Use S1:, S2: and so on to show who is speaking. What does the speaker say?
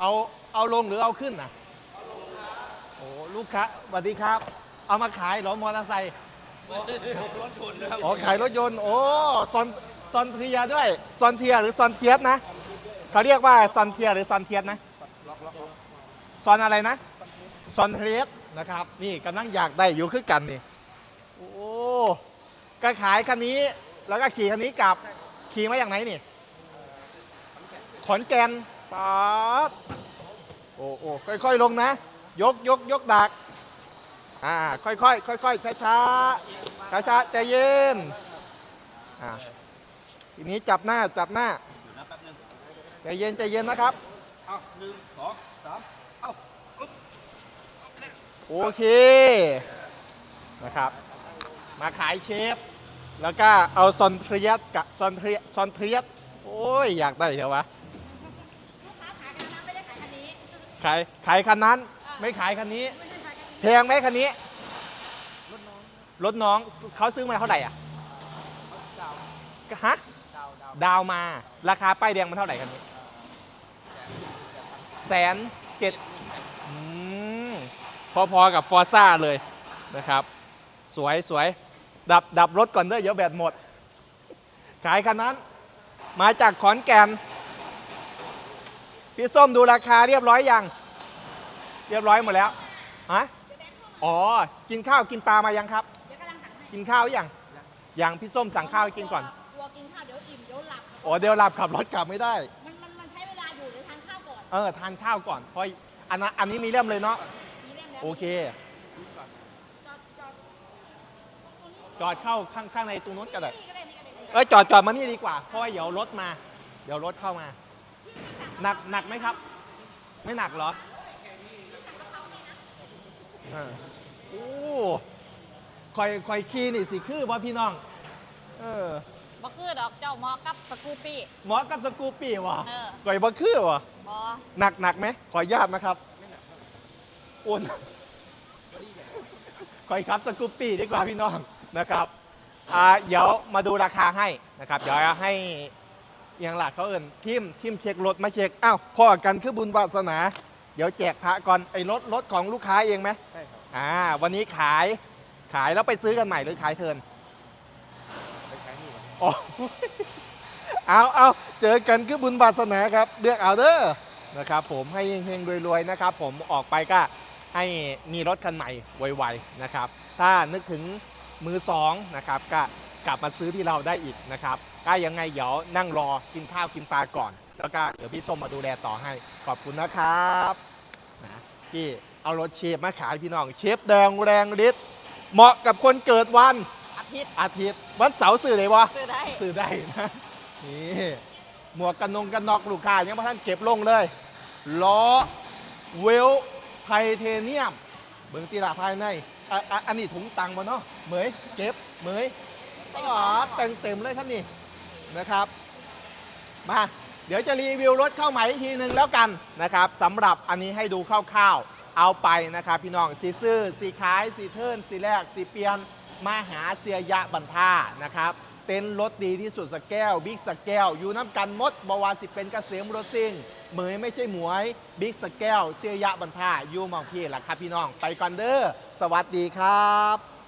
S1: เอาเอาลงหรือเอาขึ้นนะโอ้ลูกค้าสวัสดีครับ เอามาขายเหรอมอเตอร์ไซค์
S2: รถทุนนะครับ
S1: อ๋อขายรถยนต์ โอ้ซอนซอนเทียด้วยซอนเทียหรือซอนเทียสนะเขาเรียกว่าซอนเทียหรือซอนเทียสนะซอนอะไรนะซอนเทียสนะครับ นี่กำลังอยากได้อยู่คือกันนี่โอ้ก็ขายคันนี้แล้วก็ขี่คันนี้กลับขี่มาอย่างไหนนี่ขอนแก่น ป๊าดโอ้โอ้ค่อยๆลงนะ ยกยกยกดักอ่าค่อยๆค่อยๆช้าช้าช้าช้าๆใจเย็นอ่าทีนี้จับหน้าจับหน้าใจเย็นใจเย็นนะครับ
S2: เอาหนึ่งสองสามเอา
S1: โอเคนะครับ มาขายเชฟ แล้วก็เอาซอนเทียสกับซอนเทียสซอนเทียสโอ้ย อยากได้เหรอวะ
S3: ลูกค้าขายกันนะไม่ได้ขายคันนี้
S1: ขายขายคันนั้น ไม่ขายคันนี้
S3: ไม่ได้ขายคันนี้
S1: แพงไหมคันนี้ รถน้องเขาซื้อมาเท่าไหร่อะฮะดาวมา ราคาป้ายแดงมันเท่าไหร่คันนี้แสนเจ็ดอืมพอๆกับฟอร์ซ่าเลยนะครับ สวยสวยดับดับรถก่อนเด้อเดี๋ยวแบตหมด ขายคันนั้น มาจากขอนแก่น พี่ส้มดูราคาเรียบร้อยยัง เรียบร้อยหมดแล้วฮะอ๋อ กินข้าวกินปลามายังครับ
S3: เดี๋ยวกำลังตักให้
S1: กินข้าวหรือยังยังพี่ส้มสั่งข้าวให้กินก่อน
S3: กลัวกินข้าวเดี๋ยวอิ่มเดี๋ยวหลับ
S1: อ๋อเดี๋ยวหลับขับรถกลับไม่ได้
S3: มันมันมันใช้เวลาอยู่เดี๋ยวทานข้าวก่อน
S1: เออทานข้าวก่อนเพราะอันนั้นอันนี้มีเริ่มเลยเนาะ
S3: มีเล่มแล้ว
S1: โอเค
S3: จอดจอด
S1: จอดเข้าข้างข้างในตรงนู้นก็ได้
S3: นี่ก็ได้นี่ก็ได้นี่ก็ได้
S1: เอ้ยจอดจอดมานี่ดีกว่าเพราะว่าเดี๋ยวรถมา เดี๋ยวรถเข้ามา หนักหนักไหมครับ ไม่หนักเหรอเออโอ้คอยคอยขี่นี่สิคือว่าพี่น้อง เออ
S3: บ่คือดอกเจ้าหมอกับสกูปี้
S1: หมอกับสกูปปี้วะ
S3: เออ
S1: ก่อยบ่คือวะ
S3: บอ
S1: หนักหนักไหมขออนุญาตนะครับโอนคอยครับสกูปปี้ดีกว่าพี่น้องนะครับอ่าเดี๋ยวมาดูราคาให้นะครับ เดี๋ยวให้ อยังหลักเขาเอิ่นทิมทิมเช็ครถมาเช็คอ้าวพ่อกันคือบุญวาสนา เดี๋ยวแจกพระก่อนไอ้รถรถของลูกค้าเองไหม
S2: ใช่ครับ
S1: อ่า วันนี้ขายขายแล้วไปซื้อกันใหม่หรือขายเทิร์น
S2: ไปใช้นี่ก่อน
S1: อ๋อ เอาเอาเจอกันคือบุญบาสนาครับเลือกเอาเด้อนะครับผมให้เฮงๆรวยๆนะครับผมออกไปก็ให้มีรถคันใหม่ไวๆนะครับ ถ้านึกถึงมือสองนะครับก็ กลับมาซื้อที่เราได้อีกนะครับก็ยังไงเดี๋ยวนั่งรอกินข้าวกินปลาก่อน แล้วก็เดี๋ยวพี่ส้มมาดูแลต่อให้ขอบคุณนะครับนะที่เอารถเชฟมาขายพี่น้องเชฟแดงแรงฤทธิ์เหมาะกับคนเกิดวัน
S3: อาทิตย์
S1: อาทิตย์วันเสาร์สื่อเลยวะ
S3: ซื้อได้
S1: ซื้อได้นะนี่หมวกกันนงกันนอกลูกค้ายังไม่ท่านเก็บลงเลยล้อเวลไทเทเนียม เบิ้งตีละภายในอะอะอันนี้ถุงตังค์มาเนาะเหมยเก็บเหมย อ๋อต่งเต็มเลยครับนี่นะครับ มา เดี๋ยวจะรีวิวรถเข้าใหม่อีกทีหนึ่งแล้วกันนะครับสำหรับอันนี้ให้ดูคร่าวๆ เอาไปนะครับ พี่น้องสีซื้อสีขายสีเทิร์นสีแรกสีเปลี่ยนมาหาเสียยะบันท่านะครับเต็นท์รถดีที่สุดสแก้วบิ๊กสแก้วอยู่น้ำกันมดบวาสิเป็นกเกษมรถซิ่งเหมยไม่ใช่หมวยบิ๊กสแก้วเสียยะบันท่าอยู่มองพี่แหละครับพี่น้องไปก่อนเด้อสวัสดีครับ